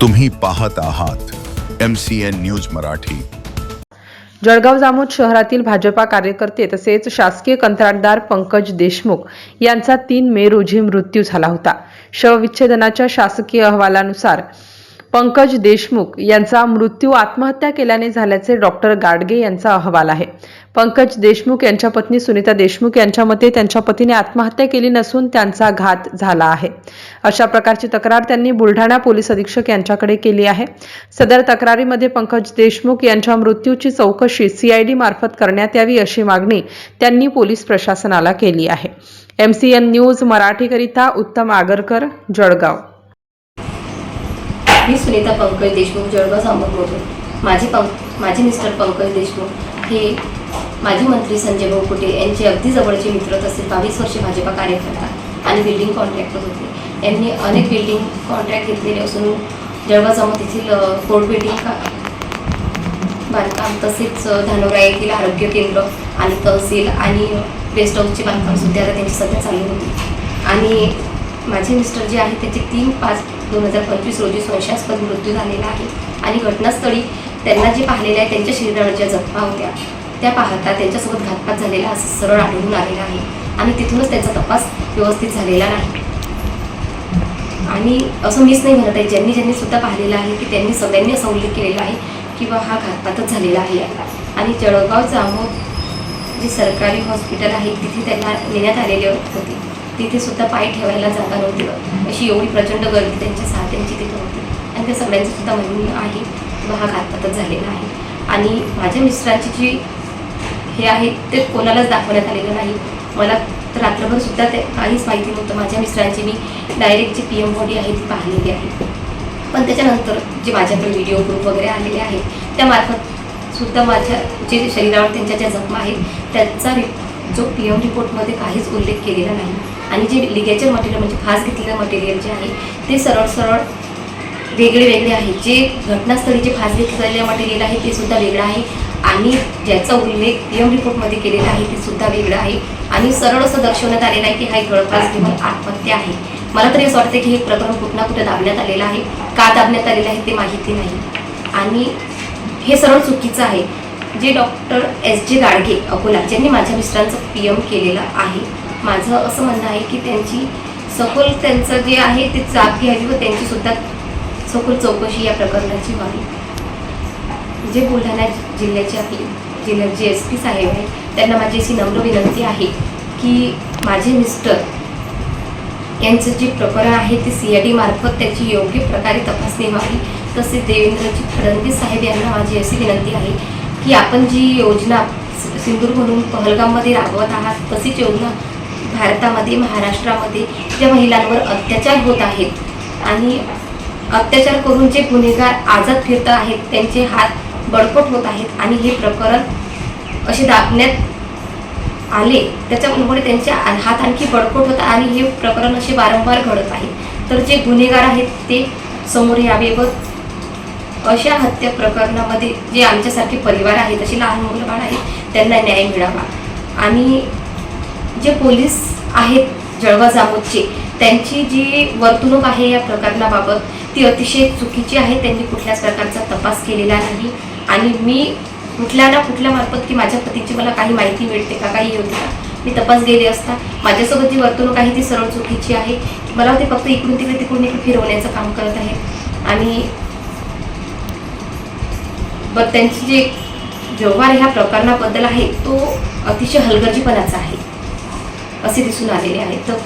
तुम्ही पाहत आहात M C N news Marathi. Jalgaon Jamod शहरातील भाजपा कार्यकर्ते तसेच शासकीय कंत्राटदार पंकज देशमुख यांचा तीन मे रोजी मृत्यू झाला होता. शवविच्छेदनाच्या शासकीय अहवालानुसार पंकज देशमुख यांचा मृत्यू आत्महत्या केल्याने झाल्याचे डॉक्टर गाडगे यांचा अहवाल आहे. पंकज देशमुख यांच्या पत्नी सुनीता देशमुख यांच्या मते त्यांच्या पतीने आत्महत्या केली नसून त्यांचा घात झाला आहे. अशा प्रकारची तक्रार त्यांनी बुलढाणा पोलीस अधीक्षक यांच्याकडे केली आहे. सदर तक्रारीमध्ये पंकज देशमुख यांच्या मृत्यूची चौकशी सीआयडी मार्फत करण्यात यावी अशी मागणी त्यांनी पोलीस प्रशासनाला केली आहे. एमसीएन न्यूज मराठीकरिता उत्तम आगरकर जळगाव. मी सुनीता पंकज देशमुख जळगाव बोलतो. माझे पंक माझे मिस्टर पंकज देशमुख हे माजी मंत्री संजय भाऊ कुटे यांचे अगदी जवळचे मित्र तसेच बावीस वर्षे भाजपा कार्यकर्ता आणि बिल्डिंग कॉन्ट्रॅक्टर होते. यांनी अनेक बिल्डिंग कॉन्ट्रॅक्ट घेतलेले असून जळगाव जामोद येथील फोर्ट बिल्डिंग का बांधकाम तसेच धानोरा येथील आरोग्य केंद्र आणि तहसील आणि गेस्ट हाऊसचे बांधकाम सुद्धा आता त्यांची सध्या चालू होती. आणि माझे मिस्टर जे आहेत त्याचे तीन पाच दोन हजार पंचवीस रोजी संशयास्पद मृत्यू झालेला आहे. आणि घटनास्थळी त्यांना जे पाहिलेलं आहे त्यांच्या शरीरावर ज्या जखमा होत्या. त्या पाहता त्यांच्यासोबत घातपात झालेला असं सरळ आढळून आलेला आहे. आणि तिथूनच त्यांचा तपास व्यवस्थित झालेला नाही. आणि असं मीच नाही म्हणत आहे. ज्यांनी ज्यांनी सुद्धा पाहिलेलं आहे की त्यांनी सगळ्यांनी असा उल्लेख केलेला आहे की बा हा घातपातच झालेला आहे. आणि जळगाव जामोद जे सरकारी हॉस्पिटल आहे तिथे त्यांना नेण्यात आलेले होते. तिथे सुद्धा पाय ठेवायला जागा नव्हती अशी एवढी प्रचंड गर्दी त्यांच्या साथ्यांची तिथे होती. आणि त्या सगळ्यांचं सुद्धा म्हणणं आहे किंवा हा घातपातच झालेला आहे. आणि माझ्या मिस्टरांची जी हे आहे ते कोणालाच दाखवण्यात आलेलं नाही. मला तर रात्रभर सुद्धा ते काहीच माहिती नव्हतं. माझ्या मिस्टरांची मी direct G P M body आहे ती पाहिलेली आहे. पण त्याच्यानंतर जे माझ्याकडे व्हिडिओ ग्रुप वगैरे आलेले आहेत त्यामार्फत सुद्धा माझ्या जे शरीरावर त्यांच्या ज्या जखमा आहेत त्याचा रि जो पी एम रिपोर्टमध्ये काहीच उल्लेख केलेला नाही. आणि जे लिगेचर मटेरियल म्हणजे फास घेतलेलं मटेरियल जे आहे ते सरळ सरळ वेगळे वेगळे आहे. जे घटनास्थळी जे फास घेतलेले मटेरियल आहे ते सुद्धा वेगळं आहे. आणि ज्याचा उल्लेख पी एम रिपोर्टमध्ये केलेला आहे ते सुद्धा वेगळं आहे. आणि सरळ असं दर्शवण्यात आलेलं आहे की हा एक गळफास घेऊन आत्महत्या आहे. मला तरी असं वाटतं की हे प्रकरण कुठं ना कुठं दाबण्यात आलेलं आहे का दाबण्यात आलेलं आहे ते माहिती नाही. आणि हे सरळ चुकीचं आहे. जे डॉक्टर एस जे गाडगे अकोला ज्यांनी माझ्या मिस्टरांचं पी एम केलेलं आहे माझं असं म्हणणं आहे की त्यांची सखोल त्यांचं जे आहे ते चाप घ्यावी व त्यांची सुद्धा सखोल चौकशी या प्रकरणाची व्हावी. जे बुलढाणा जिल्ह्याचे आपले जिल्ह्यात जे एस पी साहेब आहेत त्यांना माझी अशी नम्र विनंती आहे की माझे मिस्टर यांचं जे प्रकरण आहे ते सी आय डी मार्फत त्याची योग्य प्रकारे तपासणी व्हावी. तसेच देवेंद्रजी फडणवीस साहेब यांना माझी अशी विनंती आहे की आपण जी योजना सि- सिंधुदुर्गमधून पहलगाममध्ये राबवत आहात तशीच योजना भारतामध्ये महाराष्ट्रामध्ये ज्या महिलांवर अत्याचार होत आहेत आणि अत्याचार करून जे गुन्हेगार आझाद फिरत आहेत त्यांचे हात बळकट होत आहेत आणि हे प्रकरण असे दाबण्यात आले त्याच्यामुळे त्यांचे हात आणखी बळकट होतात आणि हे प्रकरण असे वारंवार घडत आहे. तर जे गुन्हेगार आहेत ते समोर यावे व अशा हत्या प्रकरणामध्ये जे आमच्यासारखे परिवार आहेत असे लहान मुलं बाळ आहेत त्यांना न्याय मिळावा. आणि जे पोलीस आहेत जळगाव जामोदचे त्यांची जी वर्तणूक आहे या प्रकरणाबाबत ती अतिशय चुकीची आहे. त्यांनी कुठल्याच प्रकारचा तपास केलेला नाही. आणि मी कुठल्या ना कुठल्या मार्फत की माझ्या पतीची मला काही माहिती मिळते का काही होते का मी तपास गेले असता माझ्यासोबत जी वर्तणूक आहे ती सरळ चुकीची आहे. मला ते फक्त इकडून तिकडे तिकडून इकडे फिरवण्याचं काम करत आहे. आणि ब त्यांची जे व्यवहार ह्या प्रकरणाबद्दल आहे तो अतिशय हलगर्जीपणाचा आहे. असे दिसून आलेले आहे तर